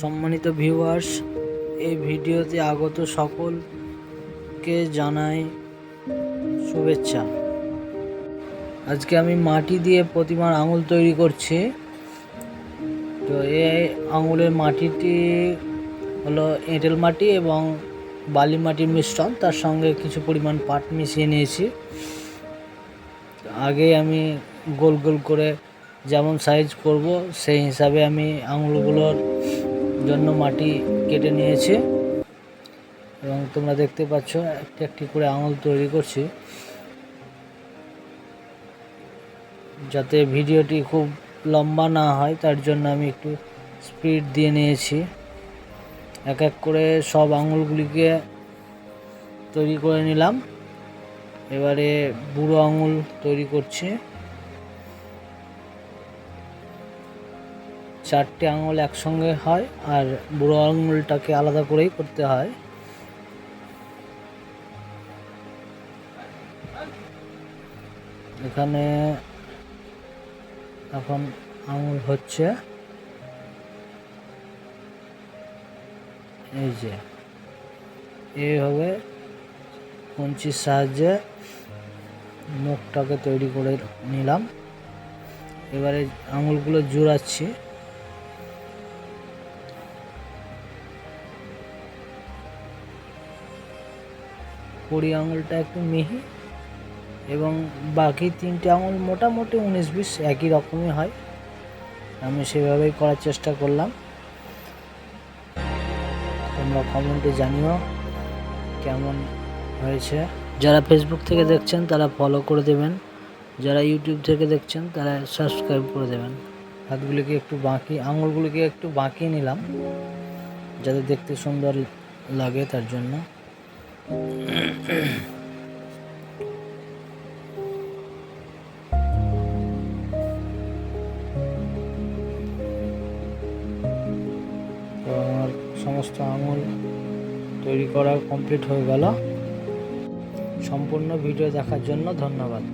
সম্মানিত ভিউয়ার্স এই ভিডিওতে আগত সকলকে জানাই শুভেচ্ছা। আজকে আমি মাটি দিয়ে প্রতিমার আঙুল তৈরি করছি। তো এই আঙুলের মাটিটি হলো এঁটেল মাটি এবং বালি মাটির মিশ্রণ, তার সঙ্গে কিছু পরিমাণ পাট মিশিয়ে নিয়েছি। আগে আমি গোল গোল করে যেমন সাইজ করব, সেই হিসাবে আমি আঙুলগুলোর জন্য মাটি কেটে নিয়েছে। এবং তোমরা দেখতে পাচ্ছ, একটি একটি করে আঙুল তৈরি করছি। যাতে ভিডিওটি খুব লম্বা না হয়, তার জন্য আমি একটু স্পিড দিয়ে নিয়েছি। এক এক করে সব আঙুলগুলিকে তৈরি করে নিলাম। এবারে বুড়ো আঙুল তৈরি করছি। চারটে আঙুল একসঙ্গে হয় আর বুড়ো আঙুলটাকে আলাদা করেই করতে হয়। এখানে এখন আঙুল হচ্ছে। এই যে, এইভাবে কঞ্চির সাহায্যে মুখটাকে তৈরি করে নিলাম। এবারে আঙুলগুলো জোড়াচ্ছি। কুড়ি আঙুলটা একটু মিহি এবং বাকি তিনটে আঙুল মোটামুটি উনিশ বিশ একই রকমই হয়। আমি সেভাবেই করার চেষ্টা করলাম। তোমরা কমেন্টে জানিও কেমন হয়েছে। যারা ফেসবুক থেকে দেখছেন, তারা ফলো করে দেবেন। যারা ইউটিউব থেকে দেখছেন, তারা সাবস্ক্রাইব করে দেবেন। হাতগুলিকে একটু বাঁকি, আঙুলগুলিকে একটু বাঁকিয়ে নিলাম, যাতে দেখতে সুন্দর লাগে তার জন্য। তো আমার সমস্ত আঙুল তৈরি করা কমপ্লিট হয়ে গেল। সম্পূর্ণ ভিডিও দেখার জন্য ধন্যবাদ।